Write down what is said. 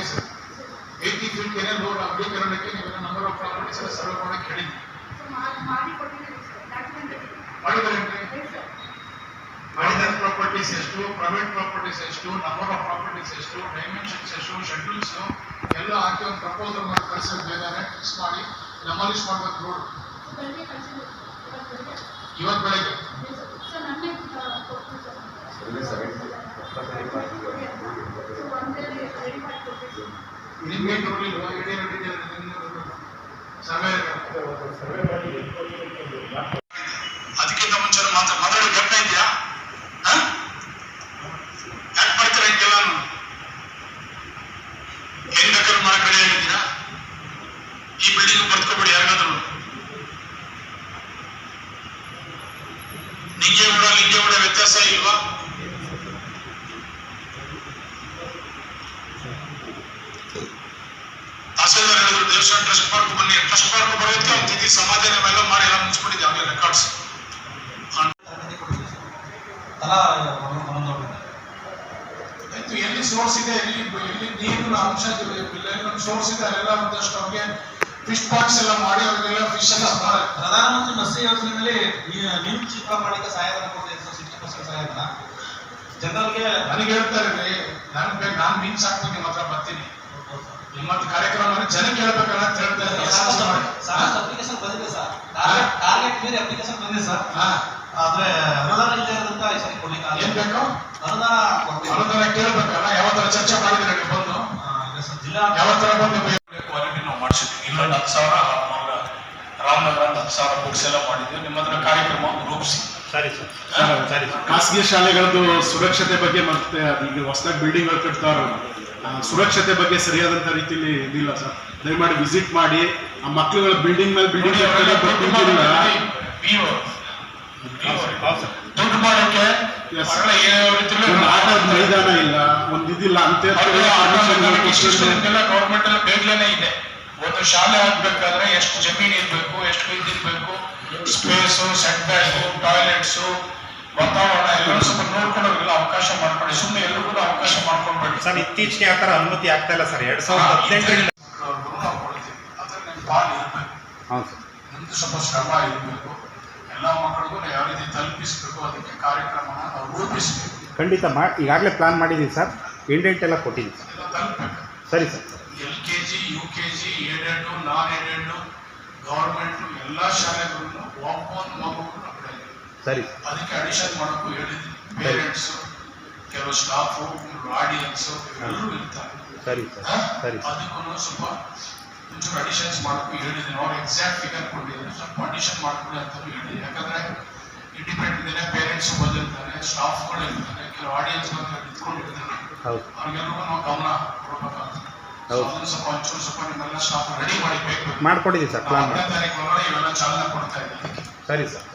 Office eighty feet ಏನೇನು road ಅಗಲೀಕರಣಕ್ಕೆ ನಿಮ್ಮ ನಂಬರ್ ಆಫ್ ಪ್ರಾಪರ್ಟೀಸ್ ಎಲ್ಲ ಸರ್ವೆ ಮಾಡಕ್ಕೆ ಹೇಳಿದ್ದೆ ಮಾಡಿದ್ರೆ ಪ್ರಾಪರ್ಟೀಸ್ ಎಷ್ಟು ಪ್ರೈವೇಟ್ ಪ್ರಾಪರ್ಟೀಸ್ ಎಷ್ಟು ನಂಬರ್ ಆಫ್ ಪ್ರಾಪರ್ಟೀಸ್ ಎಷ್ಟು ಡೈಮೆನ್ಷನ್ಸ್ ಎಷ್ಟು ಶೆಡ್ಯೂಲ್ಸ್ ಎಲ್ಲ ಹಾಕಿ ಒಂದು ಪ್ರಪೋಸಲ್ ಮಾಡಿ ಕಳಿಸಿದ್ರೆ ಬೇಗನೆ ಫಿಕ್ಸ್ ಮಾಡಿ ಡೆಮಾಲಿಷ್ ಮಾಡ್ಬೇಕು ರೋಡ್ ಇವತ್ತು ಬೆಳಗ್ಗೆ. ಅದಕ್ಕಿಂತ ಮುಂಚೆ ಮಾತ್ರ ಮಾತಾಡಿ ಬರ್ತಾ ಇದೆಯಾ ಯಾಕೆ ಮಾಡ್ತೀರಾ ಹಿಂಗೆಲ್ಲ ಏನ್ ಬೇಕಾದ್ರೂ ಮಾಡಕ್ ರೆಡಿ ಆಗಿದ್ದೀರಾ? ಈ ಬಿಲ್ಡಿಂಗ್ ಬರ್ತ್ಕೊಬೇಡಿ ಯಾರಿಗಾದ್ರು. ನಿಂಗೆ ಕೂಡ ನಿಂಗೆ ಕೂಡ ವ್ಯತ್ಯಾಸ ಇಲ್ವಾ? ದೇವಸ್ಥಾನ ಟ್ರಸ್ಟ್ ಪಾರ್ಕ್ ಬನ್ನಿ ಟ್ರಸ್ಟ್ ಪಾರ್ಕ್ ತಿಥಿ ಸಮಾಧಾನ ಎಲ್ಲ ಮಾಡಿ ಎಲ್ಲ ಮುಗಿಸ್ಬಿಟ್ಟಿದ್ದೆ ಆಗಲೇ ರೆಕಾರ್ಡ್ಸ್ ಆಯ್ತು ಎಲ್ಲಿ ಸೋರ್ಸ್ ಇದೆ ಎಲ್ಲಿ ಎಲ್ಲಿ ನೀರಿನ ಅಂಶ ಸೋರ್ಸ್ ಇದೆ ಅಲ್ಲೆಲ್ಲ ಒಂದಷ್ಟು ಅವ್ರಿಗೆ ಫಿಶ್ ಪಾಕ್ಸ್ ಎಲ್ಲ ಮಾಡಿ ಅವರಿಗೆಲ್ಲ ಫಿಶ್ ಎಲ್ಲ ಪ್ರಧಾನಮಂತ್ರಿ ಮತ್ಸ್ಯ ಯೋಜನೆಯಲ್ಲಿ ಮೀನು ಚಿತ್ರ ಮಾಡಲಿಕ್ಕೆ ಸಹಾಯಧನ ಕೊಡ್ತಾ ಸಿಕ್ಸ್ಟಿ ಪರ್ಸೆಂಟ್ ಸಹಾಯಧನ ಜನರಿಗೆ ನನಗೆ ಹೇಳ್ತಾರೆ ನನ್ ನಾನು ಮೀನ್ ಸಾಕ್ತೀನಿ ಮಾತ್ರ ಬರ್ತೀನಿ. ನಿಮ್ಮತ್ತ ಕಾರ್ಯಕ್ರಮ ಅಂದ್ರೆ ಜನಕ್ಕೆ ಹೇಳ್ಬೇಕಲ್ಲ ಅಂತ ಹೇಳ್ತಾ ಇದ್ದಾರೆ. ಸಾಕಷ್ಟು ಮಾಡಿ. ಸಾಕಷ್ಟು ಅಪ್ಲಿಕೇಶನ್ ಬಂದಿದೆ ಸರ್. ಟಾರ್ಗೆಟ್ ಮೇಲೆ ಅಪ್ಲಿಕೇಶನ್ ಬಂದಿದೆ ಸರ್. ಹಾ. ಆದ್ರೆ ಅನುದಾನ ಇಲ್ಲದೆ ಅಂತ ಸರಿ ಕೊಡ್ಲಿಕ್ಕೆ ಏನ್. ಬೇಕು? ಅನುದಾನ ಅನುದಾನ ಕೇಳ್ಬೇಕಲ್ಲ? ಯಾವ ತರ ಚರ್ಚೆ ಮಾಡಿದ್ರೆ ನೀವು ಬಂದು? ಜಿಲ್ಲಾ ಯಾವ ತರ ಬಂದು ಕ್ವಾಲಿಟಿ ನಾವು ಮಾಡಿಸಿದ್ವಿ ಇಲ್ಲೊಂದು ಹತ್ತು ಸಾವಿರ ನಮ್ಮ ರಾಮನಗರ ಒಂದು ಹತ್ತು ಸಾವಿರ ಬುಕ್ಸ್ ಎಲ್ಲ ಮಾಡಿದ್ವಿ ನಿಮ್ಮ ಹತ್ರ ಕಾರ್ಯಕ್ರಮ ರೂಪಿಸಿ. ಸರಿ ಸರ್. ಸರಿ ಸರ್. ಖಾಸಗಿ ಶಾಲೆಗಳದ್ದು ಸುರಕ್ಷತೆ ಬಗ್ಗೆ ಮತ್ತೆ ಈಗ ಹೊಸದಾಗಿ ಬಿಲ್ಡಿಂಗ್ ಕಟ್ತಾರ ಸುರಕ್ಷತೆ ಬಗ್ಗೆ ಸರಿಯಾದಂತ ರೀತಿಯಲ್ಲಿ ಇದಿಲ್ಲ ಸರ್. ದಯಮಾಡಿ ವಿಸಿಟ್ ಮಾಡಿ ಆ ಮಕ್ಕಳುಗಳ ಬಿಲ್ಡಿಂಗ್ ಮೇಲೆ ಬಿಲ್ಡಿಂಗ್ ಆಟದ ಮೈದಾನ ಇಲ್ಲ ಒಂದ್ ಇದಿಲ್ಲ ಅಂತ ಗೌರ್ಮೆಂಟ್ ಅಲ್ಲಿ ಬೇಗ್ಲೇನೆ ಇದೆ. ಒಂದು ಶಾಲೆ ಆಗ್ಬೇಕಾದ್ರೆ ಎಷ್ಟು ಜಮೀನು ಇರ್ಬೇಕು ಎಷ್ಟು ಇದಿರ್ಬೇಕು ಸ್ಪೇಸು ಸೆಟ್ ಬ್ಯಾಕು ಟಾಯ್ಲೆಟ್ಸು ವಾತಾವರಣ ಎಲ್ಲರೂ ಸ್ವಲ್ಪ ನೋಡ್ಕೊಂಡು ಅವ್ರಿಗೆಲ್ಲ ಅವಕಾಶ ಮಾಡ್ಕೊಳ್ಳಿ. ಸುಮ್ಮನೆ ಕೂಡ ಅವಕಾಶ ಮಾಡ್ಕೊಳ್ಬೇಡಿ ಸರ್ ಇತ್ತೀಚೆಗೆ ಆ ಥರ ಅನುಮತಿ ಆಗ್ತಾ ಇಲ್ಲ ಸರ್ ಎರಡ್ ಸಾವಿರದ ಹದಿನೆಂಟರಿಂದ. ಹೌದು ಸರ್. ನಿಮ್ದು ಸ್ವಲ್ಪ ಶ್ರಮ ಇರಬೇಕು. ಎಲ್ಲ ಮಕ್ಕಳಿಗೂ ಯಾವ ರೀತಿ ತಲುಪಿಸ್ಬೇಕು ಅದಕ್ಕೆ ಕಾರ್ಯಕ್ರಮನ ನಾವು ರೂಪಿಸ್ಬೇಕು. ಖಂಡಿತ ಮಾ ಈಗಾಗಲೇ ಪ್ಲಾನ್ ಮಾಡಿದ್ದೀವಿ ಸರ್. ಇಂಡೆಂಟ್ ಎಲ್ಲ ಕೊಟ್ಟಿದ್ದೀನಿ ಸರ್. ತಲುಪಬೇಕು. ಸರಿ sir. L K G U K G aided non aided government ಎಲ್ಲ ಶಾಲೆಗಳನ್ನು ಒಬ್ಬೊಂದು ಮಗುವನ್ನು ಸರಿ. ಅದಕ್ಕೆ ಅಡಿಷನ್ ಮಾಡೋಕ್ಕೂ ಹೇಳಿದ್ವಿ ಕೆಲವು ಸ್ಟಾಫು ಆಡಿಯನ್ಸ್ ಎಲ್ಲರೂ ಇರ್ತಾರೆ. ಸರಿ ಸರ್ ಅದಕ್ಕೂ ಸ್ವಲ್ಪ ಒಂಚೂರು ಅಡಿಷನ್ಸ್ ಮಾಡಬೇಕು ಹೇಳಿದ್ದೀನಿ ಅವ್ರು ಎಕ್ಸಾಕ್ಟ್ ಫಿಗರ್ ಕೊಟ್ಟಿದ್ದೀನಿ. ಸ್ವಲ್ಪ ಅಡಿಷನ್ ಮಾಡ್ಕೊಳ್ಳಿ ಅಂತ ಹೇಳಿ ಯಾಕಂದ್ರೆ ಇಂಡಿಪೆಂಡೆಂಟ್ ಇದೆ ಪೇರೆಂಟ್ಸ್ ಬಂದಿರ್ತಾರೆ ಸ್ಟಾಫ್ಗಳು ಇರ್ತಾರೆ ಕೆಲವು ಆಡಿಯನ್ಸ್ ನಿಂತ್ಕೊಂಡಿರ್ತಾರೆ. ಹೌದು. ಅವ್ರಿಗೆಲ್ಲರಿಗೂ ನಾವು ಗಮನ ಕೊಡ್ಬೇಕಾಗ್ತದೆ ಸೊ ಹೌದು. ಅದನ್ನ ಸ್ವಲ್ಪ ಒಂಚೂರು ಸ್ವಲ್ಪ ನಿಮ್ಮೆಲ್ಲ ಸ್ಟಾಫ್ ರೆಡಿ ಮಾಡಿ ಬೇಕು ಮಾಡ್ಕೊಟ್ಟಿದ್ದೀವಿ ಸರ್ ಪ್ಲಾನ್ ಮಾಡಿ ಇವೆಲ್ಲ ಚಾಲನೆ ಕೊಡ್ತಾ ಇದ್ದೀವಿ. ಸರಿ ಸರ್.